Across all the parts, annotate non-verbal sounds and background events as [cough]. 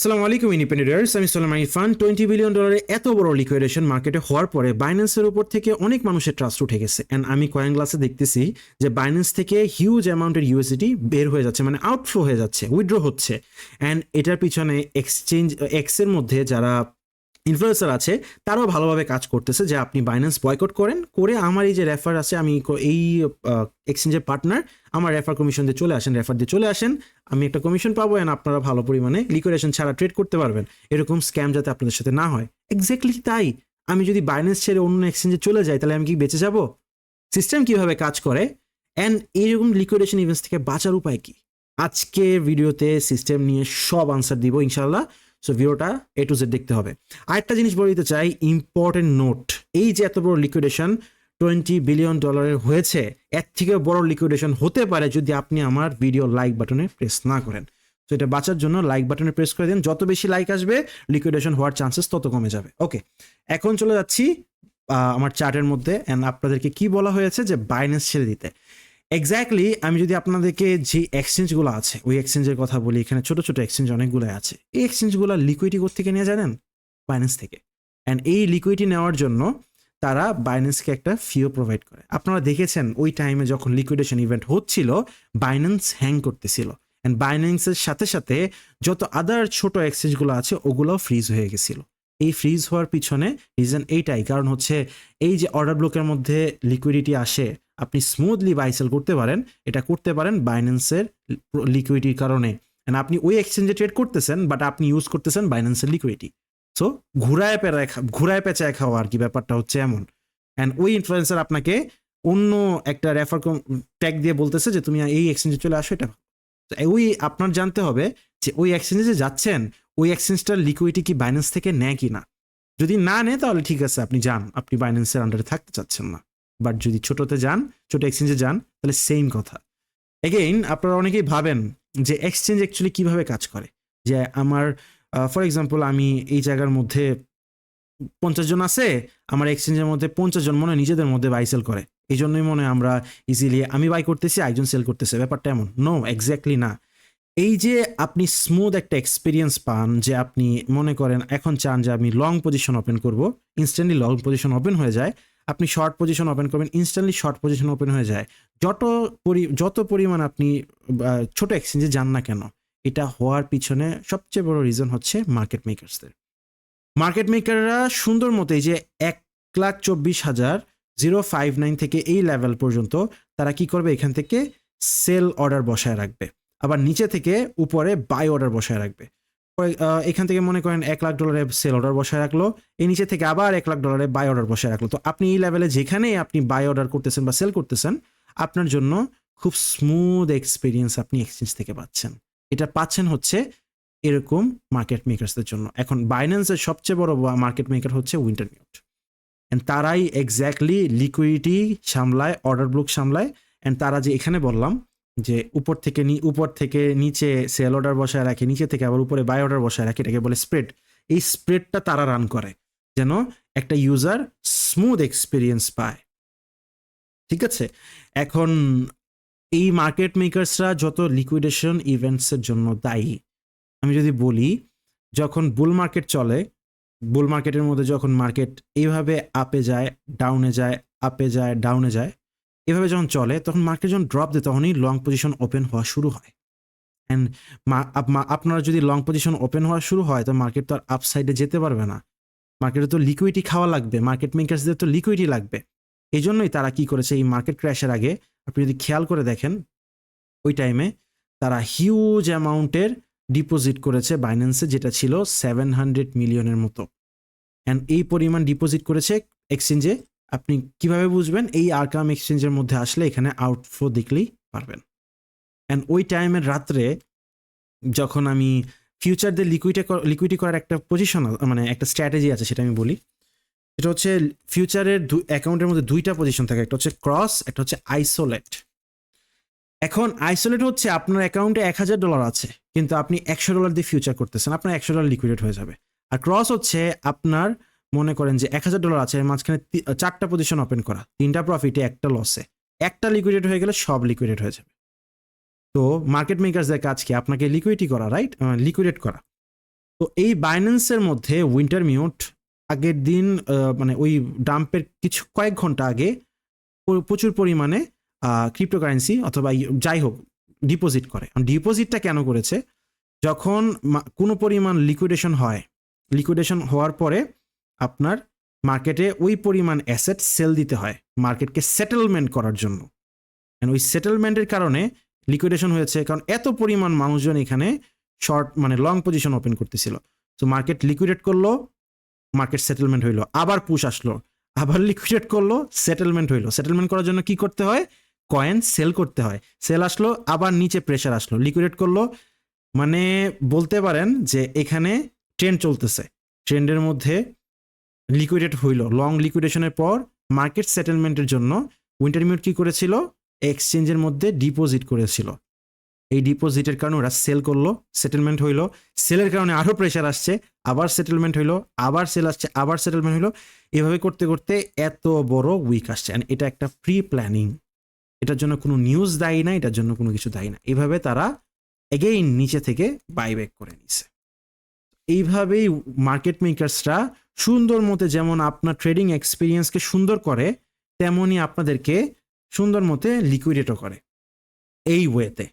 আসসালামু আলাইকুম ইন্ডিপেন্ডেন্টার্স আমি সোলাম ইরফান টোয়েন্টি বিলিয়ন ডলারের এত বড় লিকুইডেশন মার্কেটে হওয়ার পরে বাইন্যান্সের উপর থেকে অনেক মানুষের ট্রাস্ট উঠে গেছে। অ্যান্ড আমি কয়েন গ্লাসে দেখতেছি যে বাইন্যান্স থেকে হিউজ অ্যামাউন্টের ইউএসিটি বের হয়ে যাচ্ছে মানে আউটফ্লো হয়ে যাচ্ছে উইড্রো হচ্ছে। অ্যান্ড এটার পিছনে এক্সচেঞ্জ এক্সের মধ্যে যারা ইনফ্লুয়েন্সার আছে, তারাও ভালোভাবে কাজ করতেছে যে আপনি বাইন্যান্স বয়কট করেন, করে আমার এই যে রেফার আছে, আমি এই এক্সচেঞ্জের পার্টনার আমার রেফার কমিশন দিয়ে চলে আসেন রেফার দিয়ে চলে আসেন, আমি একটা কমিশন পাবো অ্যান্ড আপনারা ভালো পরিমাণে লিকুইডেশন ছাড়া ট্রেড করতে পারবেন। এরকম স্ক্যাম যাতে আপনাদের সাথে না হয়। এক্স্যাক্টলি তাই। আমি যদি বাইন্যান্স ছেড়ে অন্য এক্সচেঞ্জে চলে যাই, তাহলে আমি কি বেঁচে যাব? সিস্টেম কীভাবে কাজ করে? অ্যান্ড এইরকম লিকুইডেশন ইভেন্টস থেকে বাঁচার উপায় কি? আজকে ভিডিওতে সিস্টেম নিয়ে সব আনসার দিব ইনশাল্লাহ সো ভিডিওটা এ টু জেড দেখতে হবে। আরেকটা জিনিস বলে দিতে চাই ইম্পর্টেন্ট নোট এই যে এত বড় লিকুইডেশন টোয়েন্টি বিলিয়ন ডলারের হয়েছে, এর থেকে বড় লিকুইডেশন হতে পারে যদি আপনি আমার ভিডিও লাইক বাটনে প্রেস না করেন। তো এটা বাঁচার জন্য লাইক বাটনে প্রেস করে দিন, যত বেশি লাইক আসবে লিকুইডেশন হওয়ার চান্সেস তত কমে যাবে। ওকে এখন চলে যাচ্ছি আমার চার্টের মধ্যে অ্যান্ড আপনাদেরকে কি বলা হয়েছে যে বাইন্যান্স ছেড়ে দিতে। এক্স্যাক্টলি আমি যদি আপনাদেরকে যে এক্সচেঞ্জগুলো আছে, ওই এক্সচেঞ্জের কথা বলি, এখানে ছোট ছোট এক্সচেঞ্জ অনেকগুলো আছে। এই এক্সচেঞ্জগুলো লিকুইডিটি থেকে নিয়ে জানেন? বাইন্যান্স থেকে। অ্যান্ড এই লিকুইডিটি নেওয়ার জন্য তারা বাইন্যান্সকে একটা ফিও প্রোভাইড করে। আপনারা দেখেছেন, ওই টাইমে যখন লিকুইডেশন ইভেন্ট হচ্ছিল বাইন্যান্স হ্যাং করতেছিল। অ্যান্ড বাইন্যান্সের সাথে সাথে যত আদার ছোট এক্সচেঞ্জগুলো আছে, ওগুলোও ফ্রিজ হয়ে গেছিল। এই ফ্রিজ হওয়ার পিছনে রিজন এইটাই, কারণ হচ্ছে এই যে অর্ডার ব্লকের মধ্যে লিকুইডিটি আসে আপনি স্মুথলি বাই সেল করতে পারেন, এটা করতে পারেন বাইন্যান্সের লিকুইডিটির কারণে। And আপনি ওই এক্সচেঞ্জে ট্রেড করতেছেন বাট আপনি ইউজ করতেছেন বাইন্যান্সের লিকুইডিটি সো ঘুরায় পেরায় ঘুরায় পেঁচায় খাওয়া আর কি ব্যাপারটা হচ্ছে এমন। অ্যান্ড ওই ইনফ্লুয়েন্সার আপনাকে অন্য একটা রেফার ট্যাগ দিয়ে বলতেছে যে, তুমি এই এক্সচেঞ্জে চলে আসো, এটা ওই আপনার জানতে হবে যে, ওই এক্সচেঞ্জে যে যাচ্ছেন, ওই এক্সচেঞ্জটার লিকুইডিটি কি বাইন্যান্স থেকে নেয় কি না যদি না নেয়, তাহলে ঠিক আছে, আপনি যান। আপনি বাইন্যান্সের আন্ডারে থাকতে চাচ্ছেন না। বাট যদি ছোটোতে যান, ছোটো এক্সচেঞ্জে যান, তাহলে সেম কথা। এগেইন আপনারা অনেকেই ভাবেন যে এক্সচেঞ্জ অ্যাকচুয়ালি কীভাবে কাজ করে? যে আমার ফর এক্সাম্পল আমি এই জায়গার মধ্যে পঞ্চাশ জন আছে, আমার এক্সচেঞ্জের মধ্যে পঞ্চাশ জন মনে নিজেদের মধ্যে বাই সেল করে। এই জন্যই মনে আমরা ইজিলি আমি বাই করতেছি একজন সেল করতেছে। ব্যাপারটা এমন। নো এক্স্যাক্টলি না। এই যে আপনি স্মুথ একটা এক্সপিরিয়েন্স পান, যে আপনি মনে করেন এখন চান যে আমি লং পজিশন ওপেন করব ইনস্ট্যান্টলি লং পজিশন ওপেন হয়ে যায় আপনি শর্ট পজিশন ওপেন করবেন ইনস্ট্যান্টলি শর্ট পজিশন ওপেন হয়ে যায়। যত পরি, যত পরিমাণ আপনি ছোট এক্সচেঞ্জে যান না কেন, এটা হওয়ার পিছনে সবচেয়ে বড় রিজন হচ্ছে মার্কেট মেকার্সদের মার্কেট মেকাররা সুন্দর মতো এই যে এক লাখ চব্বিশ হাজার জিরো ফাইভ নাইন থেকে এই লেভেল পর্যন্ত তারা কি করবে? এখান থেকে সেল অর্ডার বসায় রাখবে। আবার নিচে থেকে উপরে বাই অর্ডার বসায় রাখবে। এখান থেকে মনে করেন এক লাখ ডলারের সেল অর্ডার বসায় রাখল। এই নিচে থেকে আবার এক লাখ ডলারে বাই অর্ডার বসায় রাখল। তো আপনি এই লেভেলে যেখানেই আপনি বাই অর্ডার করতেছেন বা সেল করতেছেন, আপনার জন্য খুব স্মুথ এক্সপিরিয়েন্স আপনি এক্সচেঞ্জ থেকে পাচ্ছেন। এটা পাচ্ছেন হচ্ছে এরকম মার্কেট মেকার্সদের জন্য। এখন বাইন্যান্সের সবচেয়ে বড় মার্কেট মেকার হচ্ছে উইন্টার নিউট অ্যান্ড তারাই এক্স্যাক্টলি লিকুইডিটি সামলায় অর্ডার ব্লক সামলায়। অ্যান্ড তারা যে এখানে বললাম যে উপর থেকে নি, উপর থেকে নিচে সেল অর্ডার বসায় রাখে, নিচে থেকে আবার উপরে বাই অর্ডার বসায় রাখে, এটাকে বলে স্প্রেড এই স্প্রেডটা তারা রান করে, যেন একটা ইউজার স্মুথ এক্সপিরিয়েন্স পায়। ঠিক আছে? এখন এই মার্কেট মেকার্সরা যত লিকুইডেশন ইভেন্টসের জন্য দায়ী, আমি যদি বলি, যখন বুল মার্কেট চলে বুল মার্কেটের মধ্যে যখন মার্কেট এইভাবে আপে যায় ডাউনে যায় আপে যায় ডাউনে যায় এভাবে যখন চলে, তখন মার্কেট যখন ড্রপ দেয়, তখনই লং পজিশন ওপেন হওয়া শুরু হয়। অ্যান্ড আপনারা যদি লং পজিশন ওপেন হওয়া শুরু হয়, তো মার্কেট তো আর আপসাইডে যেতে পারবে না। মার্কেটে তো লিকুইডিটি খাওয়া লাগবে মার্কেট মেকার্সদের তো লিকুইডিটি লাগবে। এই জন্যই তারা কি করেছে, এই মার্কেট ক্র্যাশের আগে, আপনি যদি খেয়াল করে দেখেন, ওই টাইমে তারা হিউজ অ্যামাউন্টের ডিপোজিট করেছে বাইন্যান্সে যেটা ছিল সেভেন হান্ড্রেড মিলিয়নের মতো। অ্যান্ড এই পরিমাণ ডিপোজিট করেছে এক্সচেঞ্জে আপনি কীভাবে বুঝবেন? এই আরকাম এক্সচেঞ্জের মধ্যে আসলে এখানে আউটফ্লো দেখলেই পারবেন। অ্যান্ড ওই টাইমের রাত্রে যখন আমি ফিউচারদের লিকুইডে লিকুইডি করার একটা পজিশন মানে একটা স্ট্র্যাটেজি আছে সেটা আমি বলি। এটা হচ্ছে ফিউচারের দু অ্যাকাউন্টের মধ্যে দুইটা পজিশন থাকে। একটা হচ্ছে ক্রস একটা হচ্ছে আইসোলেট এখন আইসোলেট হচ্ছে আপনার অ্যাকাউন্টে এক হাজার ডলার আছে, কিন্তু আপনি একশো ডলার দিয়ে ফিউচার করতেছেন। আপনার একশো ডলার লিকুইডেট হয়ে যাবে। আর ক্রস হচ্ছে আপনার মনে করেন যে এক হাজার ডলার আছে, এর মাঝখানে চারটা পজিশন ওপেন করা। তিনটা প্রফিটে একটা লসে একটা লিকুইডেট হয়ে গেলে সব লিকুইডেট হয়ে যাবে। তো মার্কেট মেকার্সদের কাজ কি? আপনাকে লিকুইডিটি করা রাইট লিকুইডেট করা। তো এই বাইন্যান্সের মধ্যে উইন্টার মিউট আগের দিন মানে ওই ডাম্পের কিছু কয়েক ঘণ্টা আগে প্রচুর পরিমাণে ক্রিপ্টোকারেন্সি অথবা যাই হোক ডিপোজিট করে। ডিপোজিটটা কেন করেছে? যখন কোনো পরিমাণ লিকুইডেশন হয় লিকুইডেশন হওয়ার পরে আপনার মার্কেটে ওই পরিমাণ অ্যাসেট সেল দিতে হয় মার্কেটকে সেটেলমেন্ট করার জন্য। ওই সেটেলমেন্টের কারণে লিকুইডেশন হয়েছে কারণ এত পরিমাণ মানুষজন এখানে শর্ট মানে লং পজিশন ওপেন করতেছিল। তো মার্কেট লিকুইডেট করল, মার্কেট সেটেলমেন্ট হইল, আবার পুশ আসলো, আবার [laughs] লিকুইডেট করল, সেটেলমেন্ট হইল। সেটেলমেন্ট করার জন্য কি করতে হয়? কয়েন সেল করতে হয়। সেল আসলো, আবার নিচে প্রেশার আসলো। লিকুইডেট করল মানে বলতে পারেন যে এখানে ট্রেন্ড চলতেছে। ট্রেন্ডের মধ্যে লিকুইডেট হইল। লং লিকুইডেশনের পর মার্কেট সেটেলমেন্টের জন্য উইন্টারমিউট কী করেছিল? এক্সচেঞ্জের মধ্যে ডিপোজিট করেছিল। এই ডিপোজিটের কারণে ওরা সেল করল সেটেলমেন্ট হইল। সেলের কারণে আরও প্রেশার আসছে, আবার সেটেলমেন্ট হইল, আবার সেল আসছে, আবার সেটেলমেন্ট হইল। এভাবে করতে করতে এত বড় উইক আসছে। এটা একটা প্রি প্ল্যানিং এটার জন্য কোনো নিউজ দায়ী না, এটার জন্য কোনো কিছু দায়ী না। এভাবে তারা এগেইন নিচে থেকে বাইব্যাক করে নিছে। এইভাবেই মার্কেট মেকার্সরা সুন্দর মতে যেমন আপনার ট্রেডিং এক্সপিরিয়েন্সকে সুন্দর করে, তেমনই আপনাদেরকে সুন্দর মতে লিকুইডেটও করে এই ওয়েতে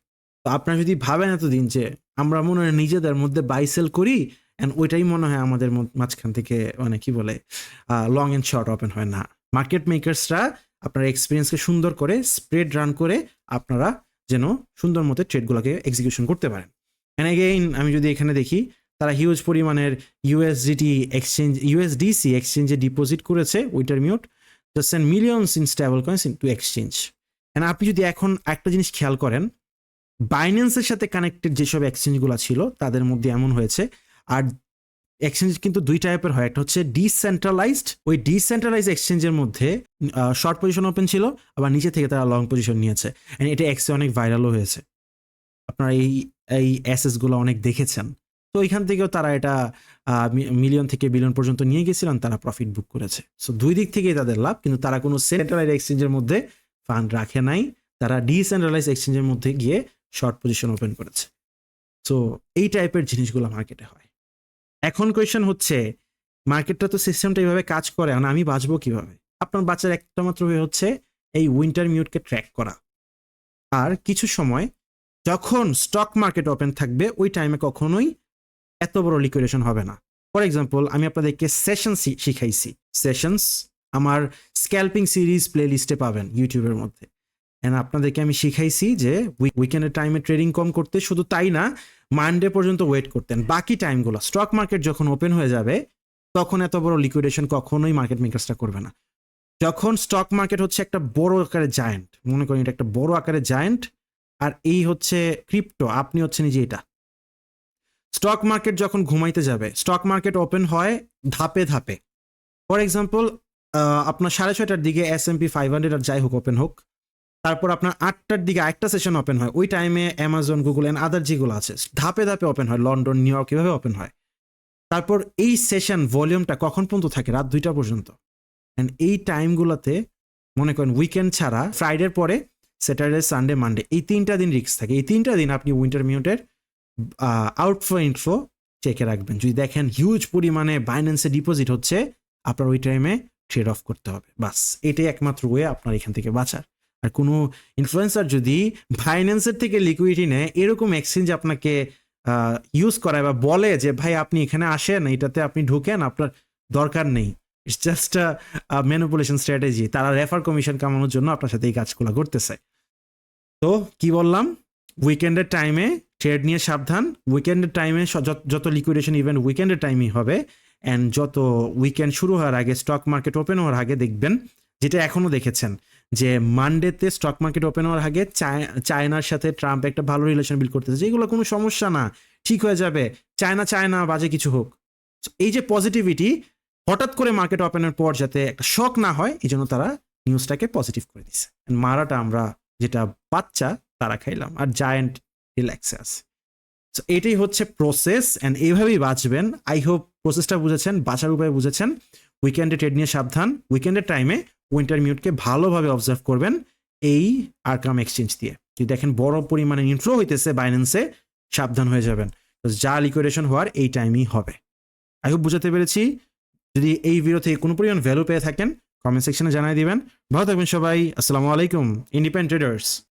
তো। আপনারা যদি ভাবেন এতদিন যে আমরা মনে হয় নিজেদের মধ্যে বাই সেল করি অ্যান্ড ওইটাই মনে হয় আমাদের মাঝখান থেকে মানে কি বলে লং অ্যান্ড শর্ট ওপেন হয় না। মার্কেট মেকার্সরা আপনার এক্সপিরিয়েন্সকে সুন্দর করে স্প্রেড রান করে আপনারা যেন সুন্দর মতো ট্রেডগুলোকে এক্সিকিউশন করতে পারেন। অ্যান্ড এগেইন আমি যদি এখানে দেখি তারা হিউজ পরিমাণের ইউএসডিটি এক্সচেঞ্জ ইউএসডিসি এক্সচেঞ্জে ডিপোজিট করেছে Wintermute just and millions in stable coins into exchange and আপনি যদি এখন একটা জিনিস খেয়াল করেন বাইন্যান্সের সাথে কানেক্টেড যেসব এক্সচেঞ্জগুলো ছিল, তাদের মধ্যে এমন হয়েছে। আর এক্সচেঞ্জ কিন্তু দুই টাইপের হয়, একটা হচ্ছে ডিসেন্ট্রালাইজড ওই ডিসেন্ট্রালাইজ এক্সচেঞ্জের মধ্যে শর্ট পজিশন ওপেন ছিল, আবার নিচে থেকে তারা লং পজিশন নিয়েছে। অ্যান্ড এটা এক্সে অনেক ভাইরালও হয়েছে। আপনারা এই এই অ্যাসেসগুলো অনেক দেখেছেন। তো এখান থেকেও তারা এটা মিলিয়ন থেকে বিলিয়ন পর্যন্ত নিয়ে গেছিলেন তারা প্রফিট বুক করেছে। সো দুই দিক থেকেই তাদের লাভ, কিন্তু তারা কোনো সেন্ট্রালাইজ এক্সচেঞ্জের মধ্যে ফান্ড রাখে নাই। তারা ডিসেন্ট্রালাইজ এক্সচেঞ্জের মধ্যে গিয়ে শর্ট পজিশন ওপেন করেছে। সো এই টাইপের জিনিসগুলো মার্কেটে হয়। এখন কোয়েশ্চেন হচ্ছে মার্কেটটা তো সিস্টেমটা এইভাবে কাজ করে এখন আমি বাঁচবো কীভাবে? আপনার বাঁচার একটা মাত্র ওয়ে হচ্ছে এই উইন্টার মিউটকে ট্র্যাক করা। আর কিছু সময়, যখন স্টক মার্কেট ওপেন থাকবে, ওই টাইমে কখনোই এত বড় লিকুইডেশন হবে না। ফর এক্সাম্পল আমি আপনাদেরকে সেশন শিখাইছি। সেশনস আমার স্ক্যাল্পিং সিরিজ প্লে লিস্টে পাবেন ইউটিউবের মধ্যে। অ্যান্ড আপনাদেরকে আমি শিখাইছি যে উইকেন্ডের টাইমে ট্রেডিং কম করতে শুধু তাই না মানডে পর্যন্ত ওয়েট করতেন। বাকি টাইমগুলো স্টক মার্কেট যখন ওপেন হয়ে যাবে, তখন এত বড় লিকুইডেশন কখনোই মার্কেট মেকার্সটা করবে না। যখন স্টক মার্কেট হচ্ছে একটা বড় আকারের জায়েন্ট মনে করেন এটা একটা বড় আকারে জায়েন্ট আর এই হচ্ছে ক্রিপ্টো আপনি হচ্ছেন যে এটা। স্টক মার্কেট যখন ঘুমাইতে যাবে, স্টক মার্কেট ওপেন হয় ধাপে ধাপে। ফর এক্সাম্পল আপনার সাড়ে ছয়টার দিকে S M P five hundred আর যাই হোক, ওপেন হোক, তারপর আপনার আটটার দিকে একটা সেশন ওপেন হয়, ওই টাইমে অ্যামাজন গুগল অ্যান্ড আদার যেগুলো আছে, ধাপে ধাপে ওপেন হয় লন্ডন নিউ ইয়র্ক এভাবে ওপেন হয়। তারপর এই সেশন ভলিউমটা কখন পর্যন্ত থাকে? রাত দুইটা পর্যন্ত। অ্যান্ড এই টাইমগুলোতে মনে করেন উইকেন্ড ছাড়া ফ্রাইডের পরে স্যাটারডে সানডে মানডে এই তিনটা দিন রিস্ক থাকে। এই তিনটা দিন আপনি উইন্টার মিউটের আউটফ্লো ইনফ্লো চেকে রাখবেন। যদি দেখেন হিউজ পরিমাণে বাইন্যান্সে ডিপোজিট হচ্ছে, আপনার ওই টাইমে ট্রেড অফ করতে হবে। বাস, এটাই একমাত্র ওয়ে আপনার এখান থেকে বাঁচার। আর কোনো ইনফ্লুয়েন্সার যদি ফাইন্যান্সের থেকে লিকুইডিটি নেয়, এরকম এক্সচেঞ্জ আপনাকে ইউজ করায় বা বলে যে, ভাই, আপনি এখানে আসেন, এটাতে আপনি ঢুকেন, আপনার দরকার নেই। ইটস জাস্ট ম্যানুপুলেশন স্ট্র্যাটেজি তারা রেফার কমিশন কামানোর জন্য আপনার সাথে এই কাজগুলো করতেছে। তো, কি বললাম? উইকেন্ডের টাইমে ট্রেড নিয়ে সাবধান উইকেন্ডের টাইমে যত লিকুইডেশন ইভেন্ট উইকেন্ডের টাইমই হবে অ্যান্ড যত উইকেন্ড শুরু হওয়ার আগে স্টক মার্কেট ওপেন হওয়ার আগে দেখবেন, যেটা এখনও দেখেছেন, যে মানডেতে স্টক মার্কেট ওপেন হওয়ার আগে চায়নার সাথে ট্রাম্প একটা ভালো রিলেশন বিল্ড করতেছে যেগুলো কোনো সমস্যা না, ঠিক হয়ে যাবে, চায়না চায়না, বাজে কিছু হোক। এই যে পজিটিভিটি হঠাৎ করে মার্কেট ওপেনের পর যাতে একটা শক না হয় এই জন্য তারা নিউজটাকে পজিটিভ করে দিচ্ছে মারাটা আমরা যেটা বাচ্চা তারা খাইলাম আর জায়েন্ট রিল্যাক্সে আছে So, এটাই হচ্ছে প্রসেস অ্যান্ড এইভাবেই বাঁচবেন। আই হোপ প্রসেসটা বুঝেছেন বাঁচার উপায় বুঝেছেন। উইকেন্ডে ট্রেড নিয়ে সাবধান। উইকেন্ডের টাইমে উইন্টার মিউটকে ভালোভাবে অবজার্ভ করবেন এই আরকাম এক্সচেঞ্জ দিয়ে। যদি দেখেন বড় পরিমাণে ইনফ্লো হইতেছে বাইন্যান্সে সাবধান হয়ে যাবেন। তো যা লিকুইডেশন হওয়ার এই টাইমই হবে। আই হোপ বুঝাতে পেরেছি। যদি এই ভিডিও থেকে কোনো পরিমাণ ভ্যালু পেয়ে থাকেন কমেন্ট সেকশনে জানাই দিবেন। ভালো থাকবেন সবাই। আসসালামু আলাইকুম। Independent traders